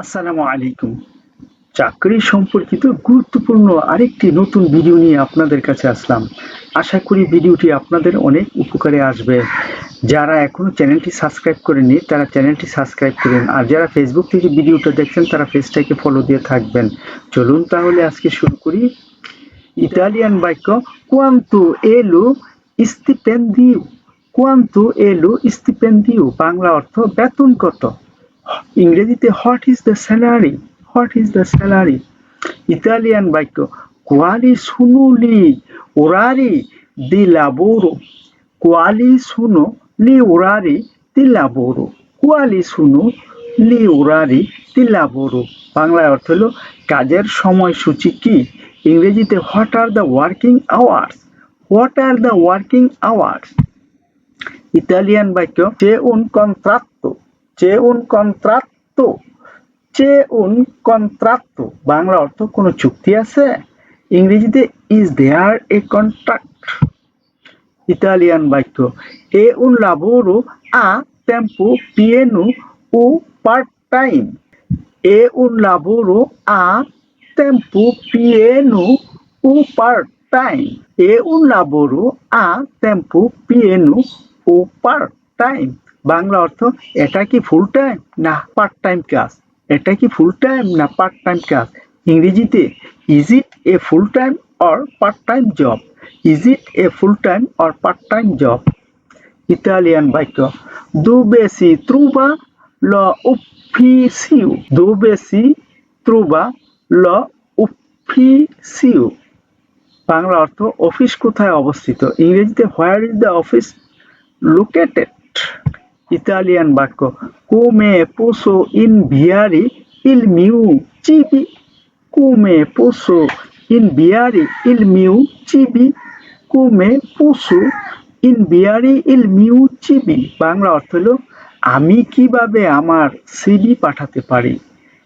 আসসালামু আলাইকুম। চাকরি সম্পর্কিত গুরুত্বপূর্ণ আরেকটি নতুন ভিডিও নিয়ে আপনাদের কাছে আসলাম। আশা করি ভিডিওটি আপনাদের অনেক উপকারে আসবে। যারা এখনও চ্যানেলটি সাবস্ক্রাইব করেনি তারা চ্যানেলটি সাবস্ক্রাইব করুন। আর যারা ফেসবুক থেকে ভিডিওটা দেখছেন, তারা পেজটাকে ফলো দিয়ে থাকবেন। চলুন তাহলে আজকে শুরু করি। ইতালিয়ান বাক্য কোয়ান্তো এলো স্টিপেন্দিও কোয়ান্তো এলো স্টিপেন্দিও বাংলা অর্থ, বেতন কত? ইংরেজিতে what is the salary what is the salary Italian বাক্য কোয়ালি সুনুলি ওরারি দি লাবোরো কোয়ালি শুনো লি ওরারি দি লাবোরো কোয়ালি সুনো লি ওরারি দি লাবোরো বাংলায় অর্থ হলো, কাজের সময়সূচি কি? ইংরেজিতে what are the working hours what are the working hours Italian বাক্য চে উন কন্ট্রাক্টো চে উন কন্ট্রাক্টো চে উন কন্ট্রাক্টো বাংলা অর্থ কোনো চুক্তি আছে ইংরেজিতে is there a contract Italian বাক্য, এ উন লাবোরো, আ টেম্পো পিএনু ও পার্ট টাইম এ উন লাবোরো, আ টেম্পো pieno o part-time. É un laboro a tempo pieno ও পার্ট টাইম বাংলা অর্থ, এটা কি ফুল টাইম না পার্ট টাইম কাজ এটা কি ফুল টাইম না পার্ট টাইম কাজ ইংরেজিতে is it a full time or part time job is it a full time or part time job Italian বাক্য, dove si trova l'ufficio dove si trova l'ufficio বাংলা অর্থ office কোথায় অবস্থিত? ইংরেজিতে where is the office located Italian বাক্য। কোমে পোসো in ভিয়ারি ইল মিউ চিবি। কোমে পোসো ইন বিয়ারি ইল মিউ চিবি। কোমে পোসো ইন বিয়ারি ইল মিউ চিবি। বাংলা অর্থ হলো, আমি কীভাবে আমার সিবি পাঠাতে পারি?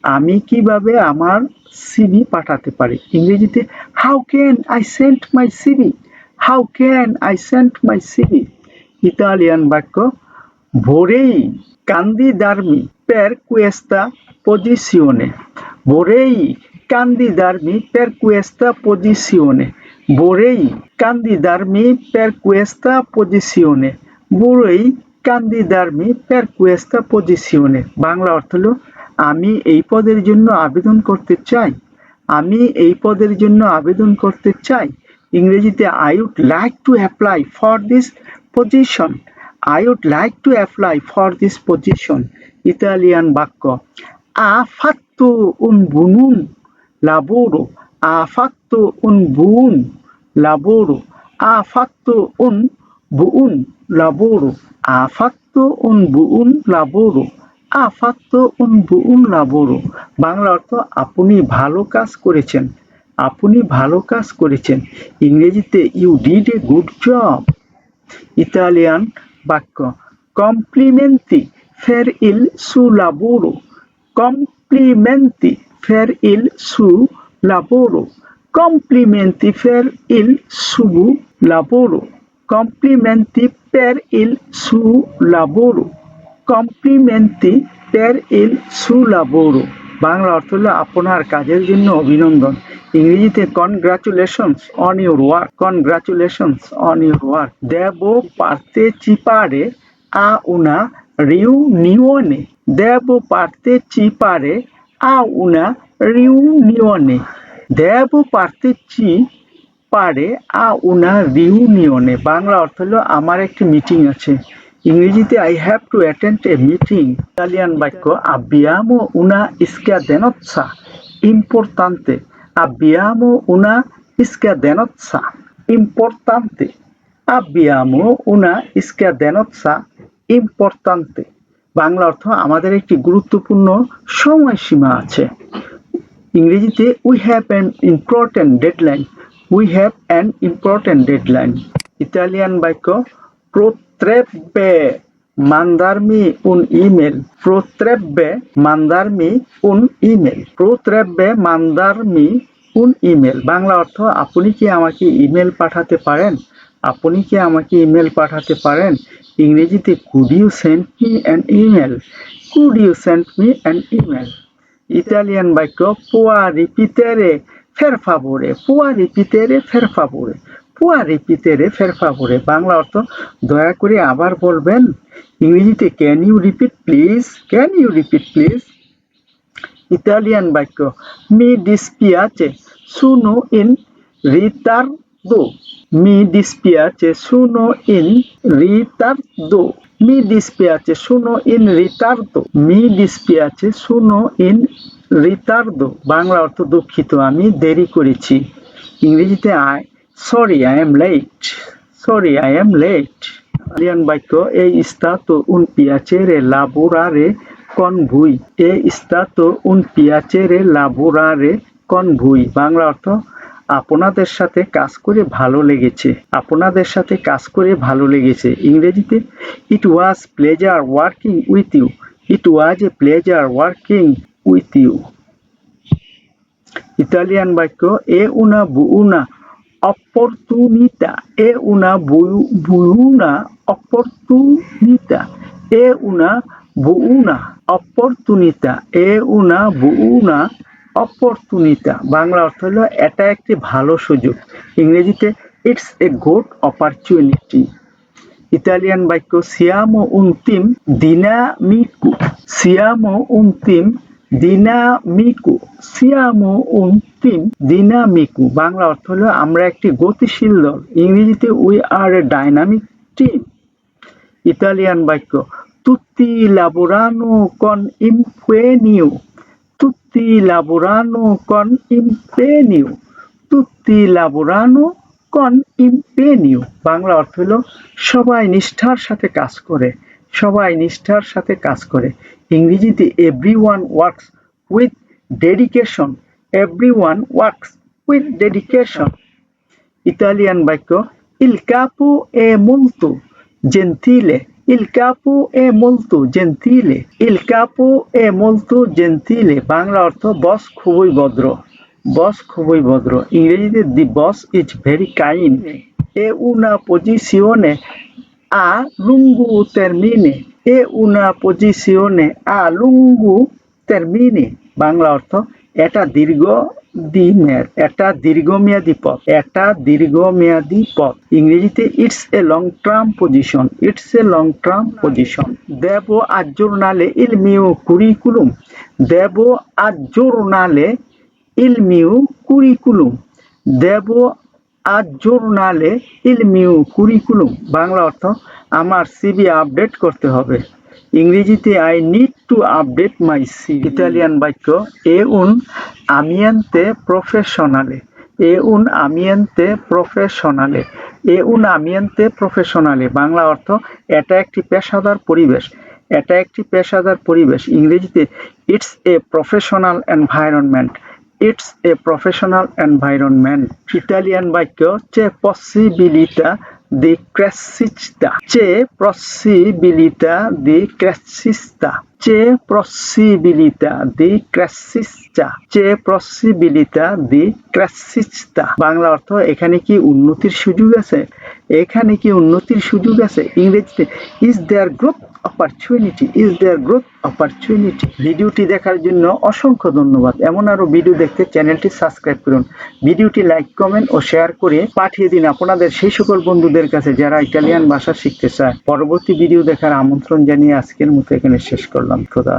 আমি কীভাবে আমার সিবি পাঠাতে পারি? ইংরেজিতে how can I sent my CV how can I sent my CV Italian বাক্য ভোরেই কান্দি দার্মি পের কুয়েস্তা পজিসিওনে ভোরেই কান্দি দার্মি পের কুয়েস্তা পজিসিওনে ভোরেই কান্দি দার্মি পের কুয়েস্তা পজিসিওনে ভোরেই কান্দি দার্মি পের কুয়েস্তা পজিসিওনে বাংলা অর্থ হল, আমি এই পদের জন্য আবেদন করতে চাই। আমি এই পদের জন্য আবেদন করতে চাই। ইংরেজিতে I would like to apply for this position I would like to apply for this position Italian বাক্য আ ফাত্তো উন বুনুন লাবোরো আ ফাত্তো উন বুন লাবোরো আ ফাত্তো উন বুউন লাবোরো আ ফাত্তো উন বুউন লাবোরো আফাত্ত উন বুউন লাবোরো বাংলা অর্থ, আপনি ভালো কাজ করেছেন। আপনি ভালো কাজ করেছেন। ইংরেজিতে you did a good job Italian বাক্য। কমপ্লিমেন্টি, ফের ইল সু লাবোরো। কমপ্লিমেন্টি, ফের ইল সু লাবোরো। কমপ্লিমেন্টি, ফের ইল সু লাবোরো। কমপ্লিমেন্টি per il suo lavoro কমপ্লিমেন্টি পের ইল সু লাবোরো। বাংলা অর্থ হলো আপনার কাজের জন্য অভিনন্দন। ইংরেজিতে congratulations on your work congratulations on your work দেব পার্তে চিপারে আ উনা রিউ নিওনে দেব পার্তে চিপারে আ উনা রিউ নিওনে দেব পারতে চি পারে আ উনা রিউ নিওনে বাংলা অর্থ হলো আমার একটি মিটিং আছে। ইংরেজিতে I have to attend a meeting Italian বাক্য আবিয়াম ও উনা ইস্কা দেনৎসা ইম্পর্তান্তে abbiamo una scadenozza importante abbiamo una scadenozza importante Bangla অর্থ আমাদের একটি গুরুত্বপূর্ণ সময়সীমা আছে। ইংরেজিতে we have an important deadline we have an important deadline Italian বাক্য potrebbe mandarmi un email potrebbe mandarmi un email potrebbe mandarmi un email বাংলা অর্থ, আপনি কি আমাকে ইমেল পাঠাতে পারেন? আপনি কি আমাকে ইমেল পাঠাতে পারেন? ইংরেজিতে could you send me an email could you send me an email Italian বাক্য পুয়া রিপিতেরে ফের ফাভোরে পুয়া রিপিতেরে ফের ফাভোরে পুয়া রিপিতেরে ফের ফাভোরে বাংলা অর্থ, দয়া করে আবার বলবেন? ইংরেজিতে can you repeat please can you repeat please Italian বাক্য মি ডিসপিয়াচে সুনো ইন রিতার দো মি ডিসপিয়াচে সুনো ইন রিতার দো মি ডিসপিয়াচে সুনো ইন রিতার দো মি ডিসপিয়াচে সুনো ইন রিতার দো বাংলা অর্থ, দুঃখিত, আমি দেরি করেছি। ইংরেজিতে I sorry I am late sorry I am late Italian বাক্য un piacere lavorare con voi e stato un piacere lavorare con voi বাংলা অর্থ, আপনাদের সাথে কাজ করে ভালো লেগেছে। আপনাদের সাথে কাজ করে ভালো লেগেছে। ইংরেজিতে it was pleasure working with you it was a pleasure working with you Italian বাক্য, এ উনা বুউনা অপরচুনিতা এ উনা বুয়ুনা অপরচুনিতা এ উনা বুউনা অপরচুনিতা এ উনা বুউনা অপরচুনিতা বাংলা অর্থ হলো এটা একটি ভালো সুযোগ। ইংরেজিতে it's a good opportunity Italian বাক্য সিয়াম উন্তিম দিনামিকু সিয়াম উন্তিম দিনামিকু সিয়ামো উন্তিম দিনামিকু বাংলা অর্থ হলো আমরা একটি গতিশীল দল। ইংরেজিতে we are a dynamic team Italian বাক্য তুত্তি লাবোরানো কন ইম্পেনিউ তুত্তি লাবোরানো কন ইম্পেনিউ তুত্তি লাবোরানো কন ইম্পেনিউ বাংলা অর্থ হলো, সবাই নিষ্ঠার সাথে কাজ করে। সবাই নিষ্ঠার সাথে কাজ করে। ইংরেজিতে everyone works with dedication everyone works with dedication Italian বাক্য ইল কাপো এ মোলতো জেন্তিলে ইল কাপো এ মোলতো জেন্তিলে ইল কাপো এ মোলতো জেন্তিলে বাংলা অর্থ, বস খুবই ভদ্র। বস খুবই ভদ্র। ইংরেজিতে the boss is very kind এ উনা পজিশনে a lungo termine e una posizione a lungo termine Bangla অর্থ এটা দীর্ঘ দিনের এটা দীর্ঘমেয়াদী পথ এটা দীর্ঘমেয়াদী পথ। ইংরেজিতে it's a long term position it's a long term position দেব আজোরনালে ইলমিউ কুরিকুলুম দেব আজোরনালে ইলমিউ কুরিকুলুম দেব আজোরনালে ইলমিউ কুরিকুলুম বাংলা অর্থ, আমার সিবি আপডেট করতে হবে। ইংরেজিতে I need to update my C Italian বাক্য, এ উন আমিয়েন্তে প্রফেশনালে এ উন আমিয়েন্তে প্রফেশনালে এ উন আমিয়েন্তে প্রফেশনালে বাংলা অর্থ, এটা একটি পেশাদার পরিবেশ। এটা একটি পেশাদার পরিবেশ। ইংরেজিতে, it's a professional environment. It's a professional environment Italian বাক্য চে পসিবিলিটা দি ক্রেসিস্তা চে পসিবিলিটা দি ক্রেসিস্তা চে পসিবিলিটা দি ক্রেসিস্তা চে পসিবিলিটা দি ক্রেসিস্তা বাংলা অর্থ এখানে কি উন্নতির সুযোগ আছে? এখানে কি উন্নতির সুযোগ আছে? ইংরেজিতে is there growth opportunity is there growth opportunity ভিডিওটি দেখার জন্য অসংখ্য ধন্যবাদ। এমন আরও ভিডিও দেখতে চ্যানেলটি সাবস্ক্রাইব করুন। ভিডিওটি লাইক কমেন্ট ও শেয়ার করে পাঠিয়ে দিন আপনাদের সেই সকল বন্ধুদের কাছে যারা ইটালিয়ান ভাষা শিখতে চায়। পরবর্তী ভিডিও দেখার আমন্ত্রণ জানিয়ে আজকের মতো এখানে শেষ করলাম। খোদা